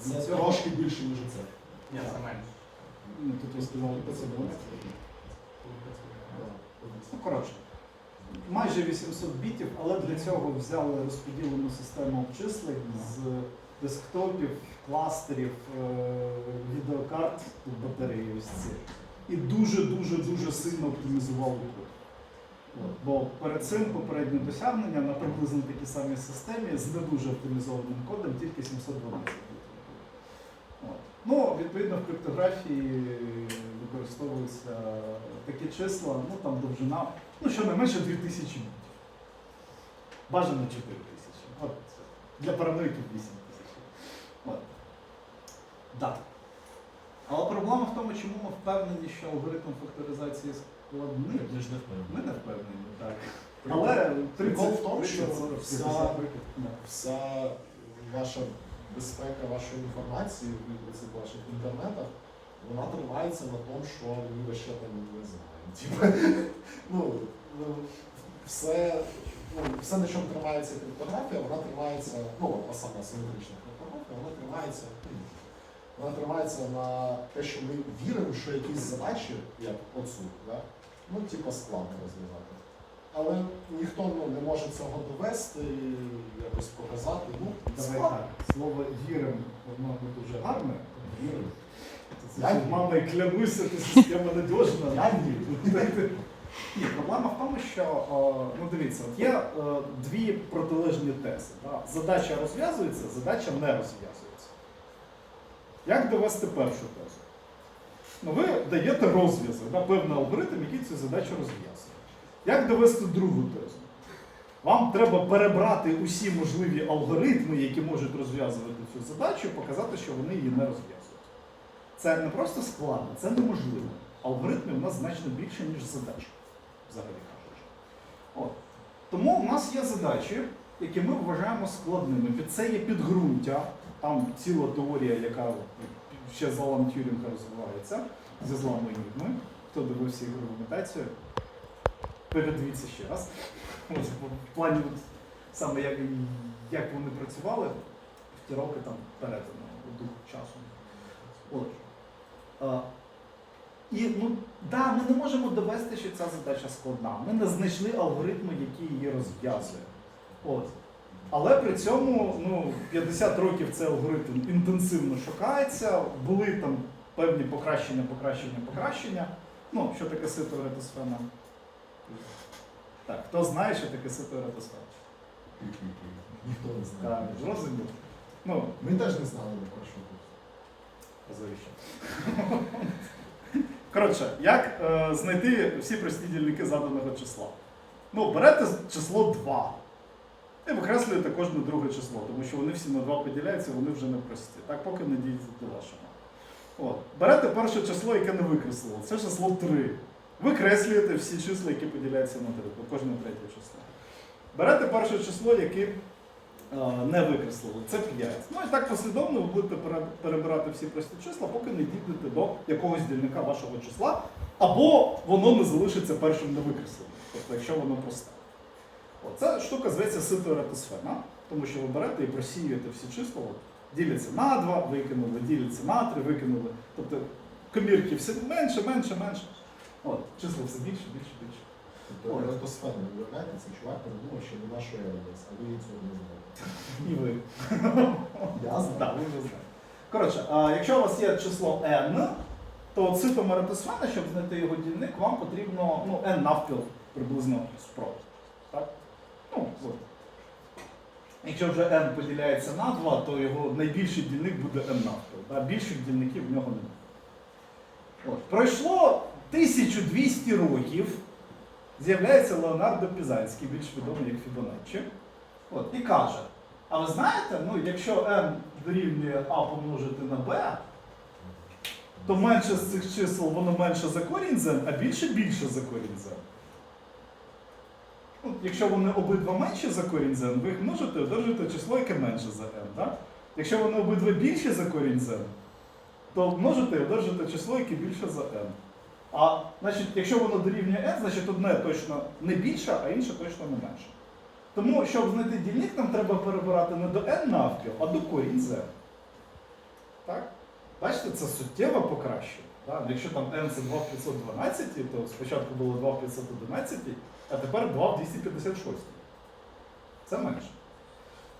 Це трошки більше, ніж це. Ні, це менше. Ну, тут я сказав 512. Ну, коротше, майже 800 бітів, але для цього взяли розподілену систему обчислень з десктопів, кластерів, е, відеокарт, батареї ось ці. І дуже-дуже дуже сильно оптимізували код. От. Бо перед цим попереднє досягнення на приблизно такій самій системі з не дуже оптимізованим кодом тільки 712 бітів. От. Ну, відповідно, в криптографії використовуються такі числа, ну там довжина, ну щонайменше 2000 бітів. Бажано 4000. От для параноїків 8000. От. Да. Але проблема в тому, чому ми впевнені, що алгоритм факторизації складний. Ми ж не впевнені. Ми не впевнені, так. Але Прикол в тому, що вся- 50 років. Да. Вся ваша безпека вашої інформації в ваших інтернетах, вона тримається на тому, що ніби ще там не знаємо. Ну, ну, все, ну, все, на чому тримається криптографія, вона тримається, ну, от сама симетрична криптографія, вона тримається. Вона тримається на те, що ми віримо, що якісь задачі, як оцю, да, ну, типа, складно розв'язати. Але ніхто ну, не може цього довести, якось показати. Ну, Давай складно. так. Слово вірим, воно дуже гарне. Віримо. Я Я мамою клянуся, ти система надіжна. Я вірю. Ні, проблема в тому, що ну дивіться, от є е, дві протилежні тези. Да? Задача розв'язується, задача не розв'язується. Як довести першу тезу? Ну, ви даєте розв'язок, да, певний алгоритм, який цю задачу розв'язує. Як довести другу тезу? Вам треба перебрати усі можливі алгоритми, які можуть розв'язувати цю задачу, показати, що вони її не розв'язують. Це не просто складно, це неможливо. Алгоритмів у нас значно більше, ніж задач, взагалі кажучи. От. Тому у нас є задачі, які ми вважаємо складними. Під це є підґрунтя, там ціла теорія, яка ще з Алан Тюрінга розвивається, зі енігми. Хто дивився ігрову імітацію, передивіться ще раз. От, в плані от, саме як, як вони працювали, в ті роки там перетину дух часу. От. А, і ну, да, ми не можемо довести, що ця задача складна. Ми не знайшли алгоритму, який її розв'язує. От. Але при цьому ну, 50 років цей алгоритм інтенсивно шукається, були там певні покращення, покращення, покращення. Ну, що таке сито ретосфена? Так, хто знає, що таке ретосфена? Ніхто не Так, знає. зрозуміло. Ну, Ми теж не знали на першому курсі. А завіщо? Коротше, як е, знайти всі прості дільники заданого числа? Ну, берете число 2 і викреслюєте кожне друге число, тому що вони всі на 2 поділяються, вони вже не прості. Так, поки не дійдете до вашого. От. Берете перше число, яке не викреслило. Це число 3. Викреслюєте всі числа, які поділяються на 3, по кожне третє число. Берете перше число, яке не викреслили. Це 5. Ну і так послідовно ви будете перебирати всі прості числа, поки не дійдете до якогось дільника вашого числа, або воно не залишиться першим не викресленим. Тобто, якщо воно просте. Ця штука зветься сито-ретосфена, тому що ви берете і просіюєте всі числа, діляться на 2, викинули, діляться на 3, викинули. Тобто комірки все менше, менше, менше. От, числа все більше, більше, більше. Тобто Ой. ретосфена, уявляєте, цей чувак придумав, що не наша РДС, а ви її цього не знали. І ви. Я Так, знаю. ви вже знаєте. Коротше, а якщо у вас є число n, то цифром ретосфена, щоб знайти його дільник, вам потрібно ну, n навпіл приблизно спроб. Так? Ну, от. Якщо вже n поділяється на 2, то його найбільший дільник буде n навпіл. Так? Більших дільників в нього немає. От. Пройшло 1200 років. З'являється Леонардо Пізанський, більш відомий як Фібоначчі. От, і каже: а ви знаєте, ну, якщо n дорівнює а помножити на b, то менше з цих чисел воно менше за корінь z, а більше більше за корінь z. Ну, якщо вони обидва менші за корінь z, ви їх множите, одержите число, яке менше за n. Так? Якщо вони обидва більші за корінь z, то множите і одержите число, яке більше за n. А значить, якщо воно дорівнює n, значить одне точно не більше, а інше точно не менше. Тому, щоб знайти дільник, нам треба перебирати не до n навпіл, а до корінь z. Так? Бачите, це суттєво покращення. Так? Якщо там n це 2 в 512, то спочатку було 2 в 511, а тепер 2 в 256. Це менше.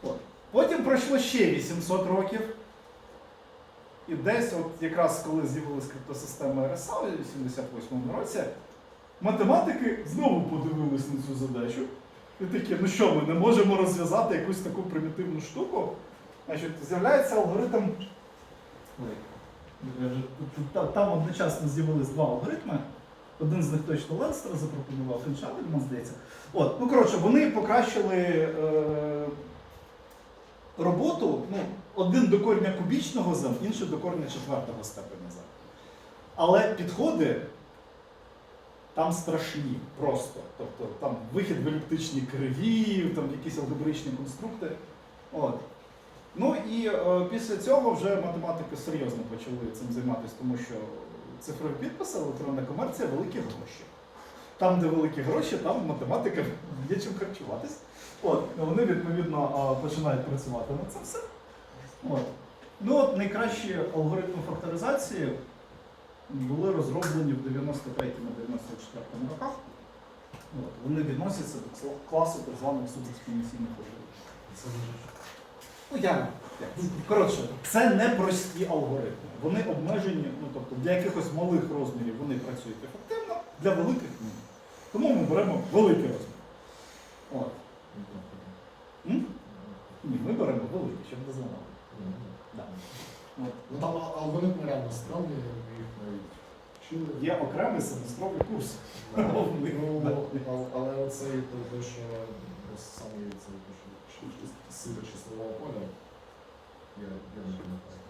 От. Потім пройшло ще 800 років. І десь, от якраз коли з'явилась криптосистема RSA у 88 році, математики знову подивились на цю задачу. І такі, ну що, ми не можемо розв'язати якусь таку примітивну штуку. Значить, з'являється алгоритм. Там одночасно з'явились два алгоритми. Один з них точно Ленстер запропонував, інший здається. От, ну коротше, вони покращили е, роботу, ну, один до корення кубічного зем, інший до корення четвертого степеня зем. Але підходи там страшні просто. Тобто там вихід в еліптичні криві, там якісь алгебраїчні конструкти. От. Ну і е, після цього вже математики серйозно почали цим займатися, тому що цифрові підписи, електронна комерція, великі гроші. Там, де великі гроші, там математика є чим харчуватись. От, вони відповідно починають працювати над цим все. От. Ну от найкращі алгоритми факторизації були розроблені в 93-94 роках. От. Вони відносяться до класу так званих суперекспоненційних алгоритмів. Це Ну, я, ну, коротше, це не прості алгоритми. Вони обмежені, ну тобто для якихось малих розмірів вони працюють ефективно, для великих ні. Тому ми беремо великий розмір. От. М? Ні, ми беремо великий, щоб не зламали. Да. От. Ну там реально стрімні, їх навіть вчили. Є окремий семестровий курс. Ну, ал- але оцей той, те, що саме це що сила числового поля, я, я не пам'ятаю.